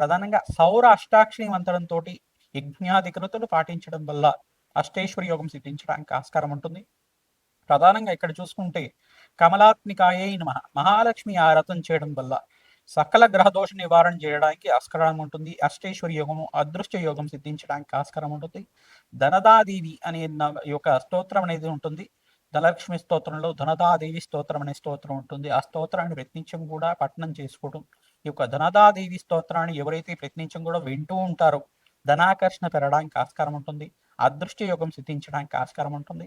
ప్రధానంగా సౌర అష్టాక్షరి మంత్రంతో యజ్ఞాధికృతులు పాటించడం వల్ల అష్టేశ్వరి యోగం సిద్ధించడానికి ఆస్కారం ఉంటుంది. ప్రధానంగా ఇక్కడ చూసుకుంటే కమలాత్మికాయే మహా మహాలక్ష్మి ఆరాధన చేయడం వల్ల సకల గ్రహ దోష నివారణ చేయడానికి ఆస్కారం ఉంటుంది. అష్టేశ్వరి యోగము అదృష్ట యోగం సిద్ధించడానికి ఆస్కారం ఉంటుంది. ధనదాదేవి అనే యొక్క స్తోత్రం అనేది ఉంటుంది. ధనలక్ష్మి స్తోత్రంలో ధనదాదేవి స్తోత్రం అనే స్తోత్రం ఉంటుంది. ఆ స్తోత్రాన్ని ప్రయత్నించడం కూడా పఠనం చేసుకోవడం ఈ యొక్క ధనదాదేవి స్తోత్రాన్ని ఎవరైతే ప్రయత్నించం కూడా వింటూ ఉంటారో ధనాకర్షణ పెరగడానికి ఆస్కారం ఉంటుంది. అదృష్ట యోగం సిద్ధించడానికి ఆస్కారం ఉంటుంది.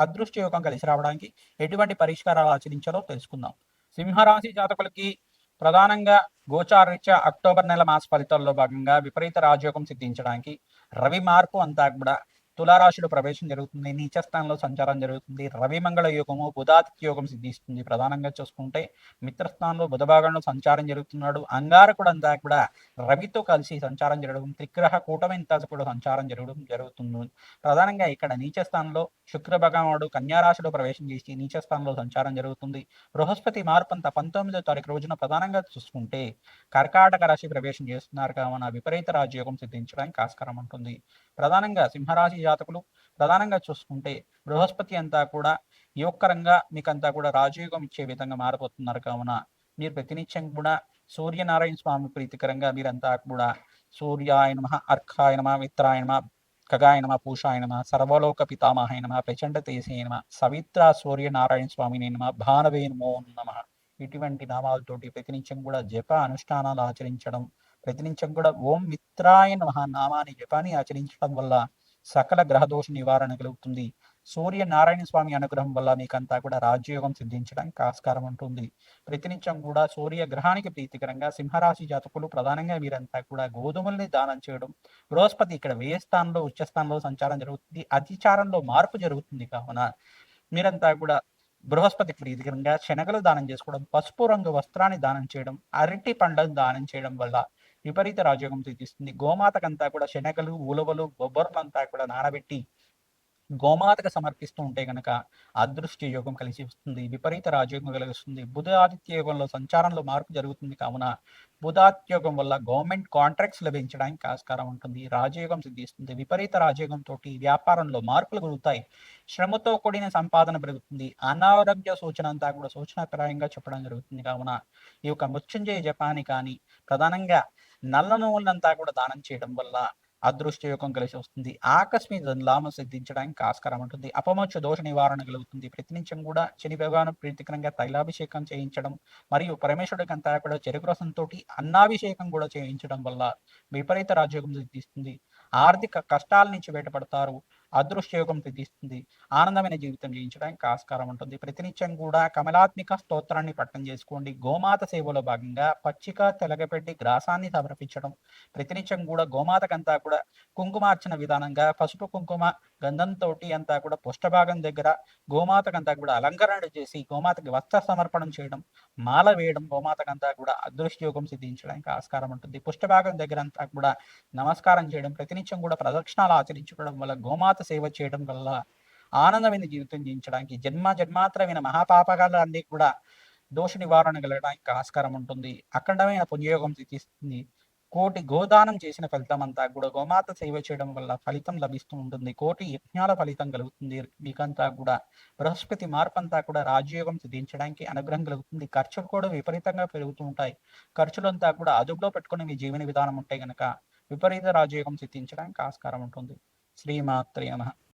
అదృష్ట యోగం కలిసి రావడానికి ఎటువంటి పరిష్కారాలు ఆచరించాలో తెలుసుకుందాం. సింహరాశి జాతకులకి ప్రధానంగా గోచారీత్యా అక్టోబర్ నెల మాస ఫలితాల్లో భాగంగా విపరీత రాజయోగం సిద్ధించడానికి రవి మార్పు అంతా కూడా తులారాశిలో ప్రవేశం జరుగుతుంది నీచస్థానంలో సంచారం జరుగుతుంది రవి మంగళ యోగము బుధాతిథి యోగం సిద్ధిస్తుంది. ప్రధానంగా చూసుకుంటే మిత్రస్థానంలో బుధభాగంలో సంచారం జరుగుతున్నాడు. అంగారకుడు అంతా కూడా రవితో కలిసి సంచారం జరగడం త్రిగ్రహ కూటమింతా కూడా సంచారం జరగడం జరుగుతుంది. ప్రధానంగా ఇక్కడ నీచస్థానంలో శుక్ర భగవానుడు కన్యారాశిలో ప్రవేశం చేసి నీచస్థానంలో సంచారం జరుగుతుంది. బృహస్పతి మార్పు అంతా పంతొమ్మిదో తారీఖు రోజున ప్రధానంగా చూసుకుంటే కర్కాటక రాశి ప్రవేశం చేస్తున్నారు. కావున విపరీత రాజయోగం సిద్ధించడానికి ఆస్కారం ఉంటుంది. ప్రధానంగా సింహరాశి జాతకులు ప్రధానంగా చూసుకుంటే బృహస్పతి అంతా కూడా యోగకరంగా మీకంతా కూడా రాజయోగం ఇచ్చే విధంగా మారిపోతున్నారు కావున మీరు ప్రతినిత్యం కూడా సూర్యనారాయణ స్వామి ప్రీతికరంగా మీరంతా కూడా సూర్యాయ నమ అర్కాయ నమ మిత్రాయ నమ ఖగాయ నమ పూషాయ నమ సర్వలోక పితామహాయ నమ ప్రచండ తేజే నమ సవిత్ర సూర్యనారాయణ స్వామిని నమ భానవే నమో నమ ఇటువంటి నామాలతోటి ప్రతినిత్యం కూడా జప అనుష్ఠానాలు ఆచరించడం ప్రతినిత్యం కూడా ఓం మిత్రాయ నమ నామాన్ని జపాన్ని ఆచరించడం వల్ల సకల గ్రహదోష నివారణ కలుగుతుంది. సూర్య నారాయణ స్వామి అనుగ్రహం వల్ల మీకంతా కూడా రాజ్యోగం సిద్ధించడానికి ఆస్కారం ఉంటుంది. ప్రతినిత్యం కూడా సూర్య గ్రహానికి ప్రీతికరంగా సింహరాశి జాతకులు ప్రధానంగా మీరంతా కూడా గోధుమల్ని దానం చేయడం బృహస్పతి ఇక్కడ వ్యయ స్థానంలో ఉచ్చ స్థానంలో సంచారం జరుగుతుంది. అతిచారంలో మార్పు జరుగుతుంది కావున మీరంతా కూడా బృహస్పతి ప్రీతికరంగా శనగలు దానం చేసుకోవడం పసుపు రంగు వస్త్రాన్ని దానం చేయడం అరటి పండ్లను దానం చేయడం వల్ల విపరీత రాజయోగం సిద్ధిస్తుంది గోమాతకంతా కూడా శనగలు ఉలవలు బొబ్బర్లంతా కూడా నానబెట్టి గోమాతకు సమర్పిస్తూ ఉంటే గనక అదృష్ట యోగం కలిసి వస్తుంది. విపరీత రాజయోగం కలిగిస్తుంది. బుధ ఆదిత్య యోగంలో సంచారంలో మార్పు జరుగుతుంది. కావున బుధాత్యోగం వల్ల గవర్నమెంట్ కాంట్రాక్ట్స్ లభించడానికి ఆస్కారం ఉంటుంది. రాజయోగం సిద్ధిస్తుంది. విపరీత రాజయోగం తోటి వ్యాపారంలో మార్పులు కలుగుతాయి శ్రమతో కూడిన సంపాదన పెరుగుతుంది. అనారోగ్య సూచన అంతా కూడా సూచనాప్రాయంగా చెప్పడం జరుగుతుంది. కావున ఈ యొక్క మృత్యుంజయ జపాన్ని కానీ ప్రధానంగా నల్ల నువ్వులంతా కూడా దానం చేయడం వల్ల అదృష్ట యోగం కలిసి వస్తుంది. ఆకస్మిక లాభం సిద్ధించడానికి ఆస్కారం ఉంటుంది. అపమోక్ష దోష నివారణ కలుగుతుంది. ప్రతినిత్యం కూడా శని భగవాను ప్రీతికరంగా తైలాభిషేకం చేయించడం మరియు పరమేశ్వరుడికి అంతా కూడా చెరుకు రసంతో అన్నాభిషేకం కూడా చేయించడం వల్ల విపరీత రాజయోగం సిద్ధిస్తుంది. ఆర్థిక కష్టాల నుంచి బయటపడతారు. అదృశ్య యోగం సిద్ధిస్తుంది ఆనందమైన జీవితం జీవించడానికి ఆస్కారం ఉంటుంది. ప్రతినిత్యం కూడా కమలాత్మిక స్తోత్రాన్ని పట్టం చేసుకోండి. గోమాత సేవలో భాగంగా పచ్చిక తెలగపెట్టి గ్రాసాన్ని సమర్పించడం. ప్రతినిత్యం కూడా గోమాతకంతా కూడా కుంకుమార్చన విధానంగా పసుపు కుంకుమ గంధంతో అంతా కూడా పుష్టభాగం దగ్గర గోమాతకంతా కూడా అలంకరణ చేసి గోమాతకి వస్త్ర సమర్పణం చేయడం మాల వేయడం గోమాతకంతా కూడా అదృష్టయోగం సిద్ధించడానికి ఆస్కారం ఉంటుంది. పుష్టభాగం దగ్గర అంతా కూడా నమస్కారం చేయడం ప్రతినిత్యం కూడా ప్రదక్షిణాలు ఆచరించుకోవడం వల్ల గోమాత సేవ చేయడం వల్ల ఆనందమైన జీవితం జీవించడానికి జన్మ జన్మాంతరమైన మహాపాపకాలన్నీ కూడా దోష నివారణ కలగడానికి ఆస్కారం ఉంటుంది. అఖండమైన పుణ్యయోగం సిద్ధిస్తుంది కోటి గోదానం చేసిన ఫలితం అంతా కూడా గోమాత సేవ చేయడం వల్ల ఫలితం లభిస్తూ ఉంటుంది. కోటి యజ్ఞాల ఫలితం కలుగుతుంది. మీకంతా కూడా బృహస్పతి మార్పు అంతా కూడా రాజయోగం సిద్ధించడానికి అనుగ్రహం కలుగుతుంది. ఖర్చులు కూడా విపరీతంగా పెరుగుతూ ఉంటాయి. ఖర్చులంతా కూడా అదుపులో పెట్టుకుని మీ జీవన విధానం ఉంటే గనక విపరీత రాజయోగం సిద్ధించడానికి ఆస్కారం ఉంటుంది. శ్రీమాత్రే నమ.